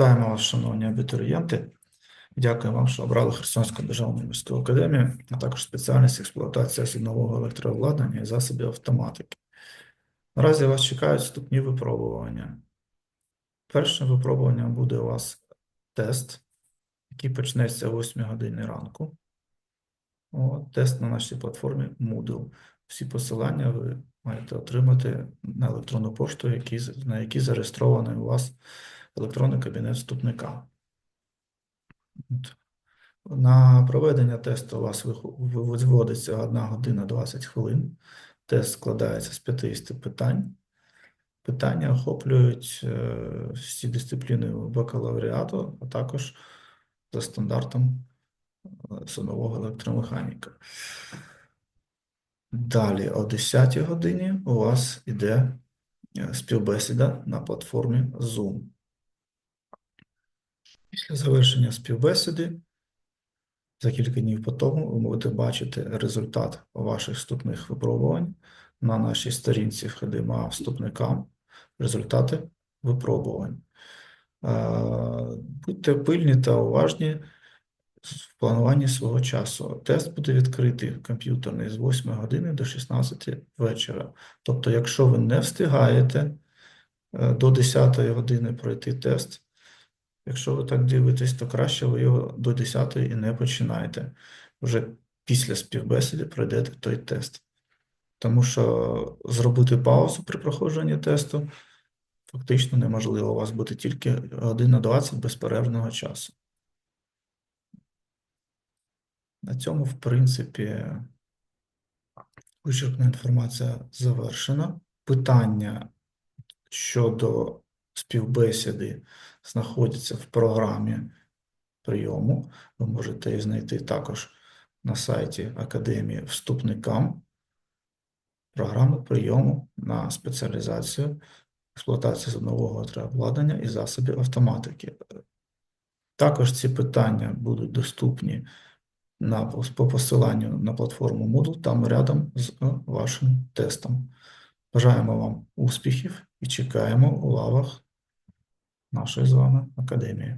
Вітаємо вас, шановні абітурієнти. Дякую вам, що обрали Херсонську державну міську академію, а також спеціальність експлуатація сигнального електрообладнання і засобів автоматики. Наразі вас чекають вступні випробування. Першим випробуванням буде у вас тест, який почнеться о 8 годині ранку. О, тест на нашій платформі Moodle. Всі посилання ви маєте отримати на електронну пошту, на якій зареєстрований у вас електронний кабінет вступника. На проведення тесту у вас виводиться 1 година 20 хвилин. Тест складається з 50 питань. Питання охоплюють е, всі дисципліни бакалавріату, а також за стандартом е, самого електромеханіка. Далі, о 10 годині у вас іде е, співбесіда на платформі Zoom. Завершення співбесіди, за кілька днів по тому, ви будете бачити результат ваших вступних випробувань на нашій сторінці ХДМА вступникам, результати випробувань. Е, Будьте пильні та уважні в плануванні свого часу. Тест буде відкритий комп'ютерний з 8 години до 16 вечора. Тобто, якщо ви не встигаєте е, до 10 години пройти тест, Якщо ви так дивитесь, то краще ви його до 10 і не починайте. Вже після співбесіди пройдете той тест. Тому що зробити паузу при проходженні тесту фактично неможливо. У вас буде тільки година 20 безперервного часу. На цьому, в принципі, вичерпна інформація завершена. Питання щодо співбесіди знаходяться в програмі прийому. Ви можете її знайти також на сайті Академії вступникам. Програми прийому на спеціалізацію експлуатації зернового електрообладнання і засобів автоматики. Також ці питання будуть доступні на, по посиланню на платформу Moodle, там рядом з е, вашим тестом. Бажаємо вам успіхів і чекаємо у лавах нашої з вами академії.